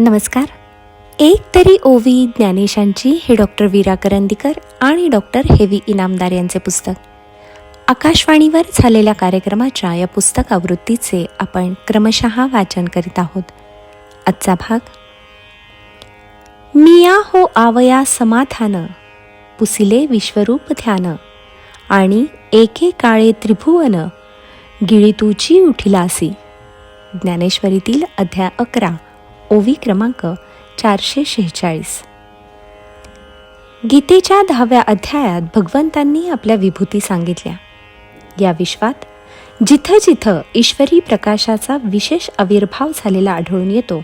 नमस्कार. एक तरी ओवी ज्ञानेशांची हे डॉक्टर वीरा करंदीकर आणि डॉक्टर हेवी इनामदार यांचे पुस्तक. आकाशवाणीवर झालेल्या कार्यक्रमाच्या या पुस्तक आवृत्तीचे आपण क्रमशः वाचन करीत आहोत. आजचा भाग मिया हो आवया समाधान पुसिले विश्वरूप ध्यान आणि एके काळे त्रिभुवन गिळितूची उठिलासी. ज्ञानेश्वरीतील अध्याय अकरा. ओवी क्रमांक चारशे शेहेचाळीस. गीतेच्या दहाव्या अध्यायात भगवंतांनी आपल्या विभूती सांगितल्या. या विश्वात जिथं जिथं ईश्वरी प्रकाशाचा विशेष आविर्भाव झालेला आढळून येतो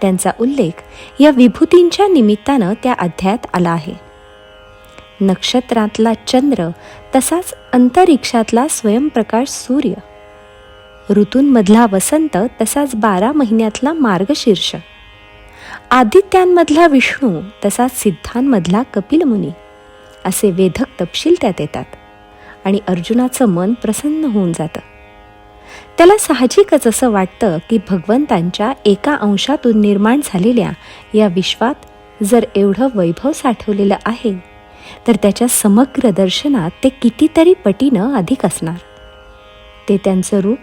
त्यांचा उल्लेख या विभूतींच्या निमित्तानं त्या अध्यायात आला आहे. नक्षत्रातला चंद्र तसाच अंतरिक्षातला स्वयंप्रकाश सूर्य ऋतूंमधला वसंत तसाच बारा महिन्यातला मार्गशीर्ष. आदित्यांमधला विष्णू तसाच सिद्धांमधला कपिल मुनी असे वेधक तपशील त्यात येतात आणि अर्जुनाचं मन प्रसन्न होऊन जातं. त्याला साहजिकच असं वाटतं की भगवंतांच्या एका अंशातून निर्माण झालेल्या या विश्वात जर एवढं वैभव साठवलेलं आहे तर त्याच्या समग्र दर्शनात ते कितीतरी पटीनं अधिक असणार. ते त्यांचं रूप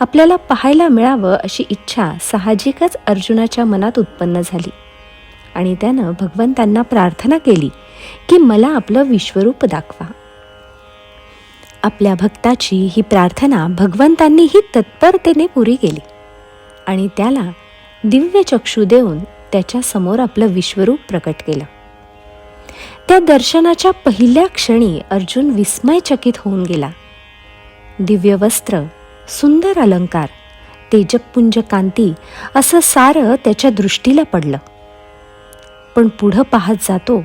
आपल्याला पाहायला मिळावं अशी इच्छा साहजिकच अर्जुनाच्या मनात उत्पन्न झाली. आणि त्यानं भगवंतांना प्रार्थना केली की मला आपलं विश्वरूप दाखवा. आपल्या भक्ताची ही प्रार्थना भगवंतांनीही तत्परतेने पुरी केली. आणि त्याला दिव्य चक्षु देऊन त्याच्यासमोर आपलं विश्वरूप प्रकट केलं. त्या दर्शनाच्या पहिल्या क्षणी अर्जुन विस्मयचकित होऊन गेला. दिव्य वस्त्र सुंदर अलंकार तेजपुंज कांती असं सारं त्याच्या दृष्टीला पडलं. पण पुढं पाहत जातो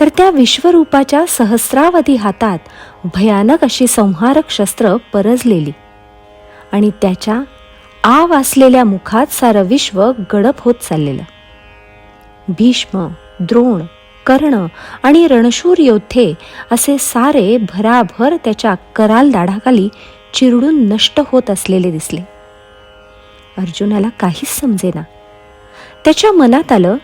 तर त्या विश्वरूपाच्या सहस्रावधी हातात भयानक अशी संहारक शस्त्र परजलेली आणि त्याच्या आव असलेल्या मुखात सारं विश्व गडप होत चाललेलं. भीष्म द्रोण कर्ण आणि रणशूर योद्धे असे सारे भराभर त्याच्या कराल दाढाखाली चिरडून नष्ट होत असलेले दिसले. अर्जुनाला काहीच समजेना. त्याच्या मनात आलं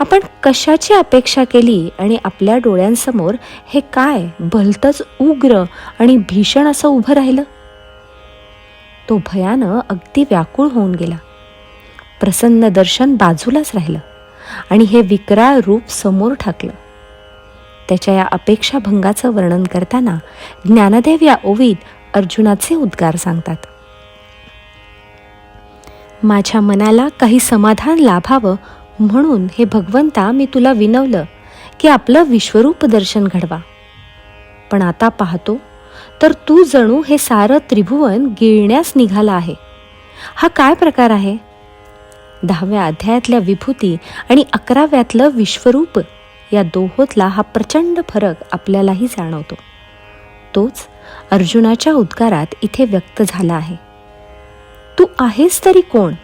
आपण कशाची अपेक्षा केली आणि आपल्या डोळ्यांसमोर हे काय भलतच उग्र आणि भीषण असं उभं राहिलं? तो भयानं अगदी व्याकुळ होऊन गेला. प्रसन्न दर्शन बाजूलाच राहिलं आणि हे विकराळ रूप समोर ठाकलं. त्याच्या या अपेक्षाभंगाचं वर्णन करताना ज्ञानदेव या ओवीत अर्जुनाचे उद्गार सांगतात. माझ्या मनाला काही समाधान लाभावं म्हणून हे भगवंता मी तुला विनवलं की आपलं विश्वरूप दर्शन घडवा. पण आता पाहतो तर तू जणू हे सारं त्रिभुवन गिळण्यास निघाला आहे. हा काय प्रकार आहे? दहाव्या अध्यायातल्या विभूती आणि अकराव्यातलं विश्वरूप या दोहोतला हा प्रचंड फरक आपल्यालाही जाणवतो. तोच अर्जुनाच्या उद्गारात इथे व्यक्त झाला आहे. तू आहेस तरी कोण?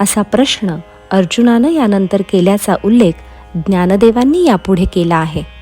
असा प्रश्न अर्जुनानं यानंतर केल्याचा उल्लेख ज्ञानदेवांनी यापुढे केला आहे.